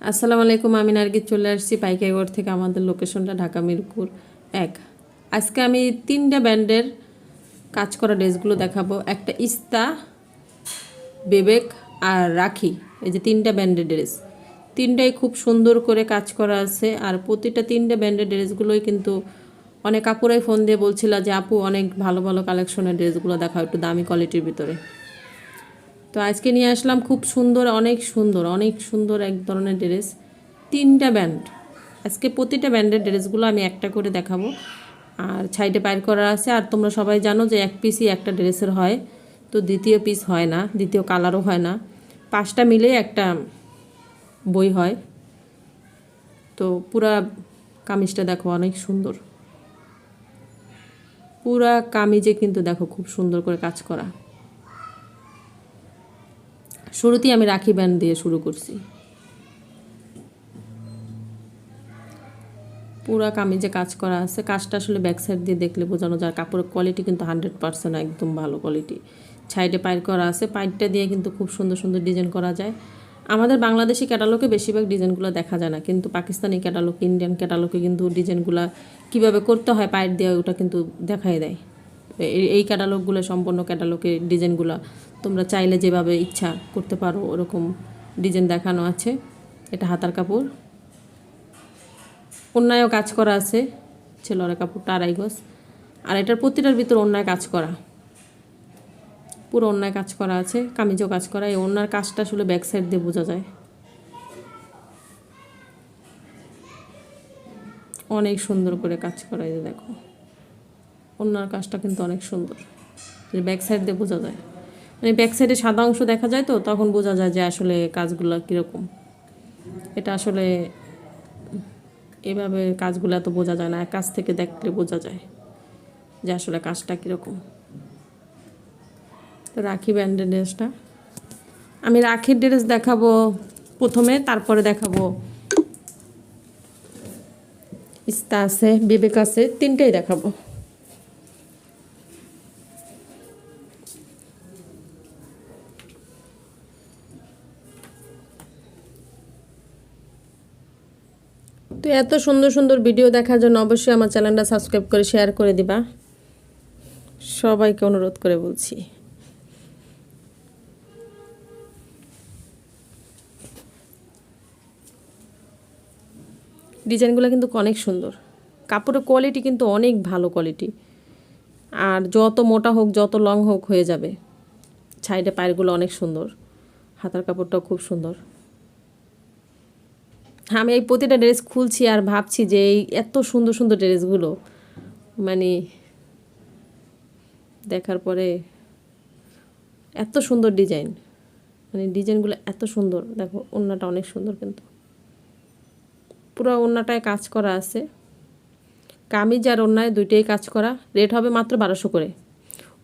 আসসালামু আলাইকুম, আমি নার্গিস চলে আসছি পাইকাইগড় থেকে আমাদের লোকেশনটা ঢাকা মিরপুর এক। আজকে আমি তিনটা ব্যান্ডের কাজ করা ড্রেসগুলো দেখাবো। একটা ইস্তা, বেবেক আর রাখি, এই যে তিনটা ব্যান্ডের ড্রেস। তিনটাই খুব সুন্দর করে কাজ করা আছে আর প্রতিটা তিনটা ব্যান্ডের ড্রেসগুলোই কিন্তু অনেক কাপড়াই ফোন দিয়ে বলছিল যে, আপু, অনেক ভালো ভালো কালেকশনের ড্রেসগুলো দেখাও একটু দামি কোয়ালিটির ভিতরে। তো আজকে নিয়ে আসলাম খুব সুন্দর, অনেক সুন্দর অনেক সুন্দর এক ধরনের ড্রেস। তিনটা ব্যান্ড। আজকে প্রতিটা ব্যান্ডের ড্রেসগুলো আমি একটা করে দেখাবো। আর সাইডে বাইর করা আছে। আর তোমরা সবাই জানো যে এক পিসই একটা ড্রেসের হয়। তো দ্বিতীয় পিস হয় না, দ্বিতীয় কালারও হয় না। পাঁচটা মিলে একটা বই হয়। তো পুরা কামিজটা দেখো, অনেক সুন্দর। পুরা কামিজে কিন্তু দেখো খুব সুন্দর করে কাজ করা। শুরুতেই আমি রাখি ব্যান্ড দিয়ে শুরু করছি। পুরা কামিজে কাজ করা আছে। কাজটা আসলে ব্যাক সাইড দিয়ে দেখলে বোঝানো যায়। কাপড়ের কোয়ালিটি কিন্তু হান্ড্রেড পার্সেন্ট একদম ভালো কোয়ালিটি সাইডে পাইর করা আছে। পাইরটা দিয়ে কিন্তু খুব সুন্দর সুন্দর ডিজাইন করা যায়। আমাদের বাংলাদেশি ক্যাটালগে বেশিরভাগ ডিজাইনগুলো দেখা যায় না। কিন্তু পাকিস্তানি ক্যাটালগ ইন্ডিয়ান ক্যাটালগে কিন্তু ডিজাইনগুলো কীভাবে করতে হয়, পাইর দিয়ে ওটা কিন্তু দেখাই দেয়। এই- এই ক্যাটালগুলো সম্পূর্ণ ক্যাটালগের ডিজাইনগুলো তোমরা চাইলে যেভাবে ইচ্ছা করতে পারো, ওরকম ডিজাইন দেখানো আছে। এটা হাতার কাপড়। অন্যায়ও কাজ করা আছে, ছেলের কাপড়টা আড়াই গজ আর এটার প্রতিটার ভিতর অন্যায় কাজ করা। পুরো অন্যায় কাজ করা আছে, কামিজও কাজ করা, এই অন্যার কাজটা আসলে ব্যাক সাইড দিয়ে বোঝা যায়। অনেক সুন্দর করে কাজ করা এই দেখো। অন্যার কাজটা কিন্তু অনেক সুন্দর। ব্যাক সাইড দিয়ে বোঝা যায়। মানে ব্যাক সাইডে সাদা অংশ দেখা যায় তো, তখন বোঝা যায় যে আসলে কাজগুলো কীরকম। এটা আসলে এভাবে কাজগুলো তো বোঝা যায় না কাজ থেকে দেখলে বোঝা যায় যে আসলে কাজটা কীরকম। তো রাখি ব্যান্ডের ড্রেসটা। আমি রাখির ড্রেস দেখাবো প্রথমে, তারপরে দেখাবো। ইস্তা আছে, বিবেক আছে, তিনটেই দেখাবো। তো এত সুন্দর সুন্দর ভিডিও দেখার জন্য অবশ্যই আমার চ্যানেলটা সাবস্ক্রাইব করে শেয়ার করে দিবা। সবাইকে অনুরোধ করে বলছি। ডিজাইনগুলো কিন্তু অনেক সুন্দর। কাপড়ের কোয়ালিটি কিন্তু অনেক ভালো কোয়ালিটি আর যত মোটা হোক, যত লং হোক হয়ে যাবে। সাইডে পায়েরগুলো অনেক সুন্দর। হাতার কাপড়টাও খুব সুন্দর। আমি এই প্রতিটা ড্রেস খুলছি আর ভাবছি যে এই এত সুন্দর সুন্দর ড্রেসগুলো মানে দেখার পরে এত সুন্দর ডিজাইন মানে ডিজাইনগুলো এত সুন্দর। দেখো ওড়নাটা অনেক সুন্দর কিন্তু। পুরো ওড়নাটায় কাজ করা আছে। কামিজ আর ওড়নায় দুইটাই কাজ করা। রেট হবে মাত্র বারোশো করে।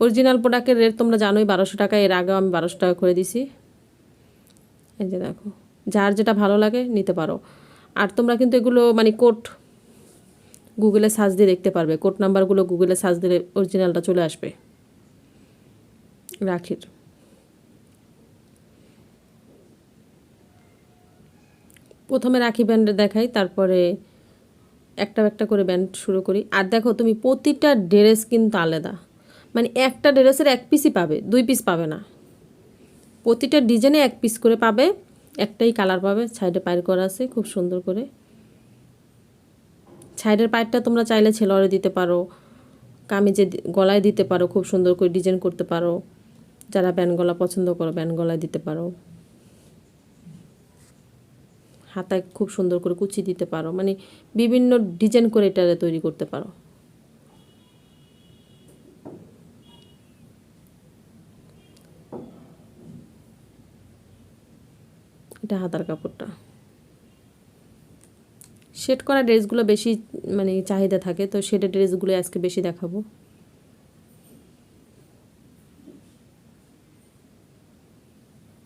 অরিজিনাল প্রোডাক্টের রেট তোমরা জানোই, বারোশো টাকা। এর আগেও আমি বারোশো টাকা করে দিছি। এই যে দেখো। যার যেটা ভালো লাগে নিতে পারো। আর তোমরা কিন্তু এগুলো মানে কোট গুগলে সার্চ দিয়ে দেখতে পারবে। কোড নাম্বারগুলো গুগলে সার্চ দিলে অরিজিনালটা চলে আসবে। রাখির। প্রথমে রাখি ব্যান্ডে দেখাই, তারপরে একটা একটা করে ব্যান্ড শুরু করি। আর দেখো, তুমি প্রতিটা ড্রেস কিন্তু আলাদা। মানে একটা ড্রেসের এক পিসই পাবে, দুই পিস পাবে না। প্রতিটা ডিজাইনে এক পিস করে পাবে। একটাই কালার পাবে সাইডে পায়ের করা আছে, খুব সুন্দর করে। সাইডের পায়েরটা তোমরা চাইলে ছেলরে দিতে পারো, কামিজে গলায় দিতে পারো, খুব সুন্দর করে ডিজাইন করতে পারো। যারা ব্যান্ড গলা পছন্দ করো ব্যান্ড গলায় দিতে পারো। হাতায় খুব সুন্দর করে কুচি দিতে পারো মানে বিভিন্ন ডিজাইন করে এটা তৈরি করতে পারো। এটা হাতার কাপড়টা। শেড করা ড্রেসগুলো বেশি মানে চাহিদা থাকে, তো সেটা ড্রেসগুলো আজকে বেশি দেখাবো।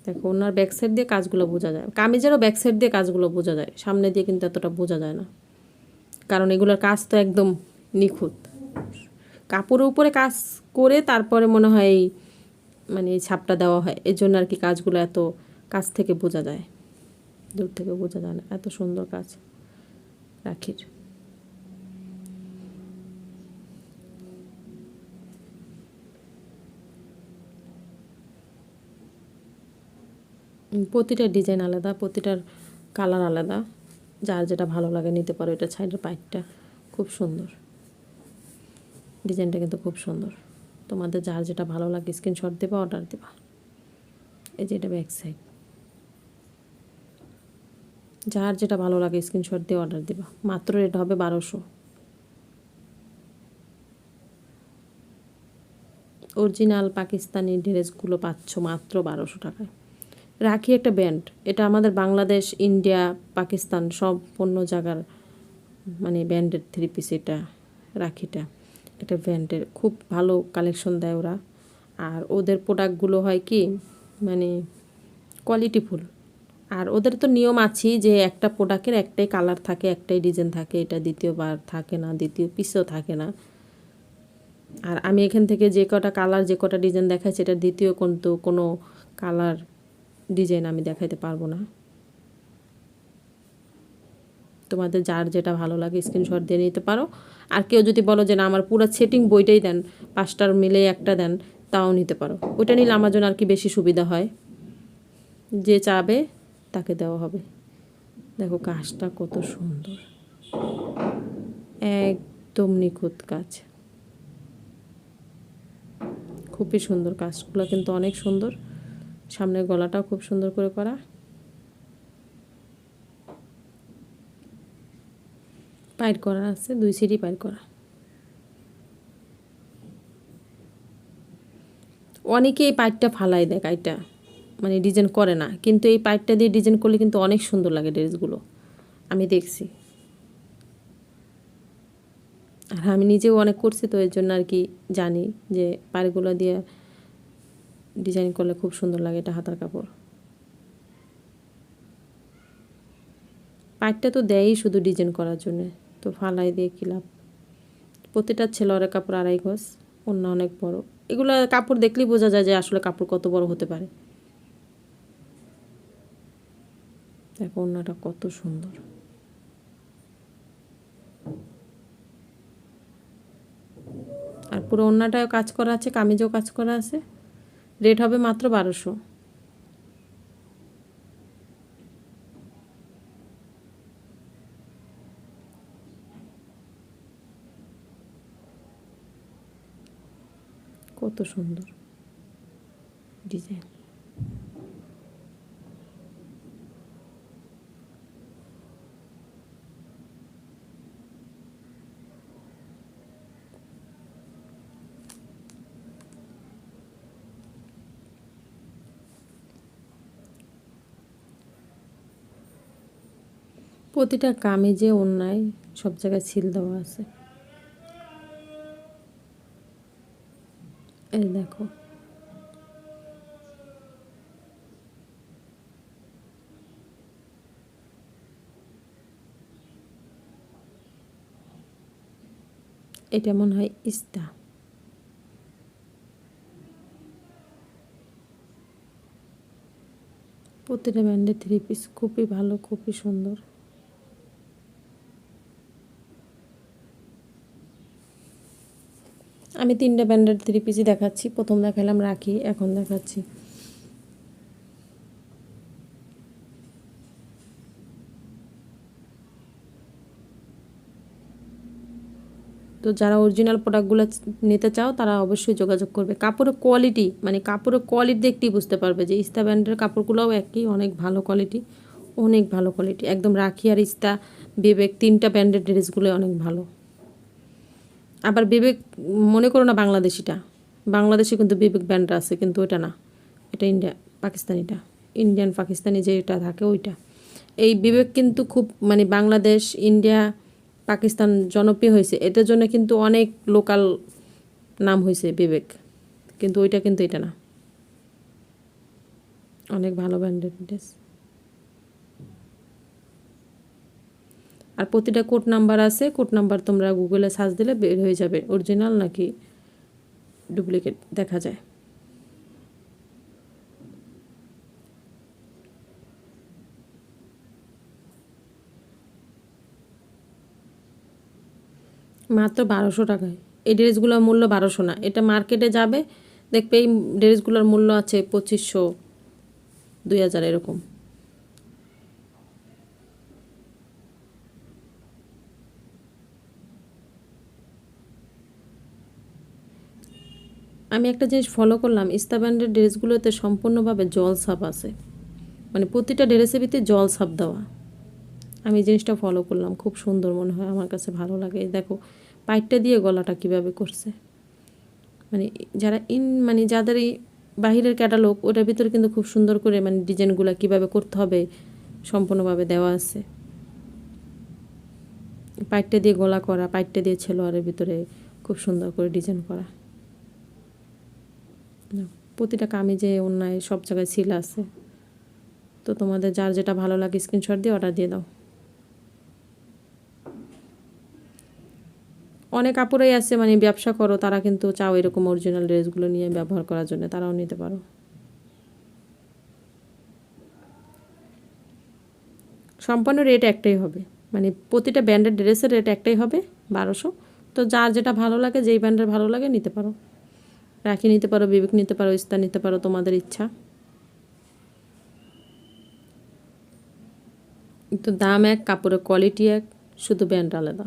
দেখো, ওনার ব্যাক সাইড দিয়ে কাজগুলো বোঝা যায়। কামিজেরও ব্যাক সাইড দিয়ে কাজগুলো বোঝা যায়। সামনে দিয়ে কিন্তু এতটা বোঝা যায় না। কারণ এগুলোর কাজ তো একদম নিখুঁত। কাপড়ের উপরে কাজ করে তারপরে মনে হয় মানে ছাপটা দেওয়া হয়। এর জন্য আর কি কাজগুলো এত কাজ থেকে বোঝা যায়। দূর থেকে বোঝা যায় না। এত সুন্দর কাজ রাখির। প্রতিটা ডিজাইন আলাদা, প্রতিটার কালার আলাদা। যার যেটা ভালো লাগে নিতে পারো, এটা সাইডের পাইপটা খুব সুন্দর। ডিজাইনটা কিন্তু খুব সুন্দর। তোমাদের যার যেটা ভালো লাগে, স্ক্রিনশট দেবা, অর্ডার দেবা। এই যে এটা ব্যাক সাইড। যার যেটা ভালো লাগে স্ক্রিনশট দিয়ে অর্ডার দেবা। মাত্র রেট হবে বারোশো। অরিজিনাল পাকিস্তানি ড্রেসগুলো পাচ্ছ মাত্র বারোশো টাকায়। রাখি একটা ব্যান্ড এটা আমাদের বাংলাদেশ, ইন্ডিয়া, পাকিস্তান সব অন্য জায়গার মানে ব্যান্ডের থ্রি পিস এটা, রাখিটা। এটা ব্যান্ডের খুব ভালো কালেকশন দেয় ওরা। আর ওদের প্রোডাক্টগুলো হয় কি? মানে কোয়ালিটিফুল আর ওদের তো নিয়ম আছেই যে একটা প্রোডাক্টের একটাই কালার থাকে, একটাই ডিজাইন থাকে, এটা দ্বিতীয়বার থাকে না, দ্বিতীয় পিসও থাকে না। আর আমি এখান থেকে যে কটা কালার যে কটা ডিজাইন দেখাচ্ছি এটা দ্বিতীয় কিন্তু কোনো কালার ডিজাইন আমি দেখাইতে পারব না। তোমাদের যার যেটা ভালো লাগে স্ক্রিনশট দিয়ে নিতে পারো। আর কেউ যদি বলো যে না, আমার পুরো সেটিং বইটাই দেন, পাঁচটার মিলে একটা দেন, তাও নিতে পারো। ওইটা নিলে আমার জন্য আর কি বেশি সুবিধা হয়। যে চাবে তাকে দেওয়া হবে। দেখো কাজটা কত সুন্দর। একদম নিখুঁত কাজ। খুবই সুন্দর কাজগুলো কিন্তু অনেক সুন্দর। সামনের গলাটাও খুব সুন্দর করে করা। পাইট করা আছে, দুই সিটি পাইট করা। অনেকে এই পাইটটা ফালাই দেয় কাইটা। মানে ডিজাইন করে না। কিন্তু এই পাইপটা দিয়ে ডিজাইন করলে কিন্তু অনেক সুন্দর লাগে ড্রেসগুলো আমি দেখছি। আর আমি নিজেও অনেক করছি তো, এর জন্য আর কি জানি যে পাড়গুলো দিয়ে ডিজাইন করলে খুব সুন্দর লাগে এটা হাতার কাপড়। পাইটটা তো দেয়ই শুধু ডিজাইন করার জন্য। তো ফালাই দিয়ে কী লাভ? প্রতিটা ছেলের কাপড় আড়াই গজ, অন্য অনেক বড়। এগুলো কাপড় দেখলেই বোঝা যায় যে আসলে কাপড় কত বড় হতে পারে। দেখো অন্যটা কত সুন্দর। আর পুরো অন্যটাও কাজ করা আছে, কামিজও কাজ করা আছে। রেট হবে মাত্র বারোশো। কত সুন্দর ডিজাইন। প্রতিটা কামিজে অন্যায়, সব জায়গায় সিল দেওয়া আছে। এই দেখো। এটা মনে হয় ইস্তা। প্রতিটা ব্যান্ডের থ্রি পিস খুবই ভালো, খুবই সুন্দর। আমি তিনটা ব্যান্ডের থ্রি পিসই দেখাচ্ছি। প্রথম দেখালাম রাখি, এখন দেখাচ্ছি। তো যারা অরিজিনাল প্রোডাক্টগুলো নিতে চাও, তারা অবশ্যই যোগাযোগ করবে। কাপড়ের কোয়ালিটি মানে কাপড়ের কোয়ালিটি দেখতেই বুঝতে পারবে যে ইস্তা ব্র্যান্ডের কাপড়গুলোও একই, অনেক ভালো কোয়ালিটি অনেক ভালো কোয়ালিটি একদম রাখি আর ইস্তা বিবেক, তিনটা ব্র্যান্ডের ড্রেসগুলো অনেক ভালো। আবার বিবেক, মনে করো না বাংলাদেশিটা। বাংলাদেশি কিন্তু বিবেক ব্র্যান্ড আছে, কিন্তু ওটা না। এটা ইন্ডিয়া, পাকিস্তানিটা। ইন্ডিয়ান, পাকিস্তানি যেটা থাকে ওইটা। এই বিবেক কিন্তু খুব মানে বাংলাদেশ, ইন্ডিয়া, পাকিস্তান জনপ্রিয় হয়েছে। এটার জন্য কিন্তু অনেক লোকাল নাম হয়েছে বিবেক। কিন্তু ওইটা কিন্তু এটা না। অনেক ভালো ব্র্যান্ডের ড্রেস আর প্রতিটা কোড নাম্বার আছে, কোড নাম্বার তোমরা গুগলে সার্চ দিলে বের হয়ে যাবে। অরিজিনাল নাকি ডুপ্লিকেট দেখা যায়। মাত্র বারোশো টাকায়। এই ড্রেসগুলোর মূল্য বারোশো না। এটা মার্কেটে যাবে, দেখবে এই ড্রেসগুলোর মূল্য আছে পঁচিশশো, দুই হাজার এরকম। আমি একটা জিনিস ফলো করলাম, ইস্তা ব্র্যান্ডের ড্রেসগুলোতে সম্পূর্ণভাবে জল ছাপ আছে। মানে প্রতিটা ড্রেসের ভিতরে জল ছাপ দেওয়া। আমি জিনিসটা ফলো করলাম, খুব সুন্দর মনে হয়, আমার কাছে ভালো লাগে। দেখো পাইটটা দিয়ে গলাটা কীভাবে করছে। মানে যারা ইন মানে যাদের এই বাহিরের ক্যাটালগ ওটার ভিতরে কিন্তু খুব সুন্দর করে মানে ডিজাইনগুলো কীভাবে করতে হবে, সম্পূর্ণভাবে দেওয়া আছে। পাইটটা দিয়ে গলা করা পাইটটা দিয়ে ছেলোয়ারের ভিতরে খুব সুন্দর করে ডিজাইন করা। প্রতিটা কামিজে অন্যায় সব জায়গায় সিল আছে। তো তোমাদের যার যেটা ভালো লাগে স্ক্রিনশট দিয়ে অর্ডার দিয়ে দাও। অনেক কাপড়েই আছে মানে ব্যবসা করো, তারা কিন্তু চাও এরকম অরিজিনাল ড্রেসগুলো নিয়ে ব্যবহার করার জন্য, তারাও নিতে পারো। সম্পূর্ণ রেট একটাই হবে মানে প্রতিটা ব্র্যান্ডের ড্রেসের রেট একটাই হবে, বারোশো। তো যার যেটা ভালো লাগে, যেই ব্র্যান্ডের ভালো লাগে, নিতে পারো। রাখি নিতে পারো, বিবেক নিতে পারো ইস্তা নিতে পারো, তোমাদের ইচ্ছা। তো দাম এক, কাপড়ের কোয়ালিটি এক, শুধু ব্র্যান্ড আলাদা।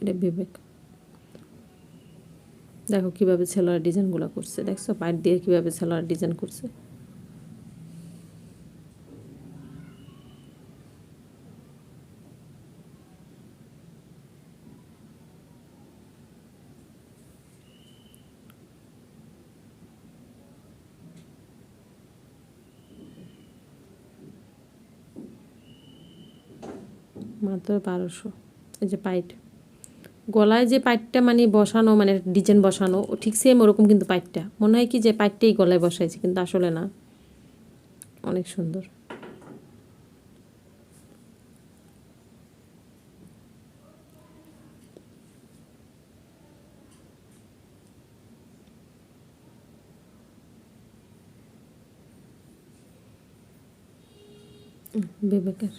এটা বিবেক। দেখো কীভাবে সেলোয়ার ডিজাইনগুলো করছে, দেখছ? পাইট দিয়ে কীভাবে সেলোয়ার ডিজাইন করছে। মাত্র বারোশো। এই যে পাইট। গলায় যে পাইটটা মানে বসানো মানে ডিজাইন বসানো ঠিক সেম ওরকম কিন্তু পাইটটা। মনে হয় কি যে পাইটটাই গলায় বসাইছে, কিন্তু আসলে না। অনেক সুন্দর। বিবেকের।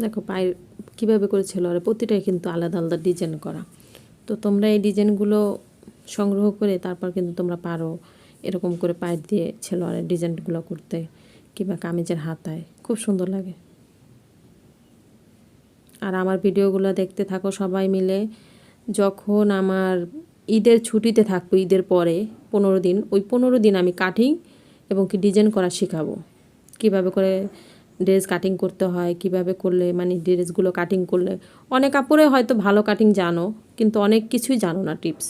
দেখো পায়ের কীভাবে করেছিল আর প্রতিটাই কিন্তু আলাদা আলাদা ডিজাইন করা। তো তোমরা এই ডিজাইনগুলো সংগ্রহ করে তারপর কিন্তু তোমরা পারো এরকম করে পায়ের দিয়ে ছেলোয়ারের ডিজাইনগুলো করতে কিংবা কামিজের হাতায়। খুব সুন্দর লাগে। আর আমার ভিডিওগুলো দেখতে থাকো সবাই মিলে। যখন আমার ঈদের ছুটিতে থাকব, ঈদের পরে পনেরো দিন, ওই পনেরো দিন আমি কাটিং এবং কি ডিজাইন করা শেখাবো। কীভাবে করে ড্রেস কাটিং করতে হয়, কীভাবে করলে মানে ড্রেসগুলো কাটিং করলে। অনেক কাপড়ে হয়তো ভালো কাটিং জানো, কিন্তু অনেক কিছুই জানো না টিপস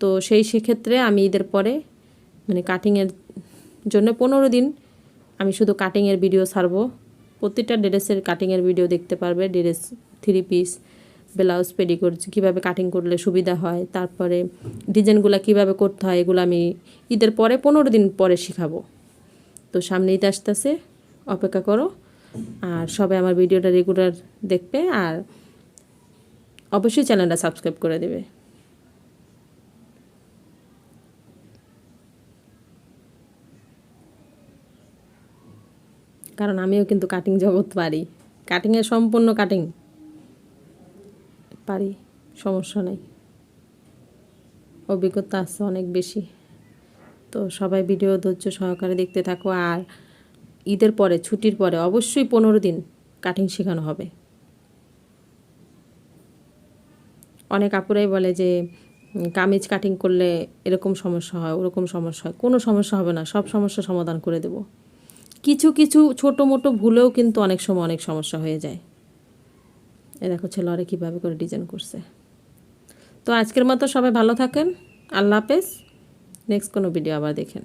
তো সেই সেক্ষেত্রে আমি ঈদের পরে মানে কাটিংয়ের জন্য পনেরো দিন আমি শুধু কাটিংয়ের ভিডিও ছাড়বো। প্রতিটা ড্রেসের কাটিংয়ের ভিডিও দেখতে পারবে, dress three piece blouse petticoat কীভাবে কাটিং করলে সুবিধা হয়, তারপরে ডিজাইনগুলো কীভাবে করতে হয়, এগুলো আমি ঈদের পরে, পনেরো দিন পরে শেখাবো। তো সামনে ঈদ আসতেছে, অপেক্ষা করো। আর সবাই আমার ভিডিওটা রেগুলার দেখবে আর অবশ্যই চ্যানেলটা সাবস্ক্রাইব করে দেবে। কারণ আমিও কিন্তু কাটিং জগৎ পারি। কাটিংয়ের সম্পূর্ণ কাটিং পারি, সমস্যা নেই। অভিজ্ঞতা আছে অনেক বেশি। তো সবাই ভিডিও ধৈর্য সহকারে দেখতে থাকো আর ঈদের পরে, ছুটির পরে অবশ্যই পনেরো দিন কাটিং শেখানো হবে। অনেক আপুরাই বলে যে কামিজ কাটিং করলে এরকম সমস্যা হয়, ওরকম সমস্যা হয়। কোনো সমস্যা হবে না, সব সমস্যা সমাধান করে দেব। কিছু কিছু ছোটো মোটো ভুলেও কিন্তু অনেক সময় অনেক সমস্যা হয়ে যায়। এ দেখো ছেলেরা কীভাবে করে ডিজাইন করছে। তো আজকের মতো সবাই ভালো থাকেন, আল্লাহ হাফেজ। নেক্সট কোনো ভিডিও আবার দেখেন।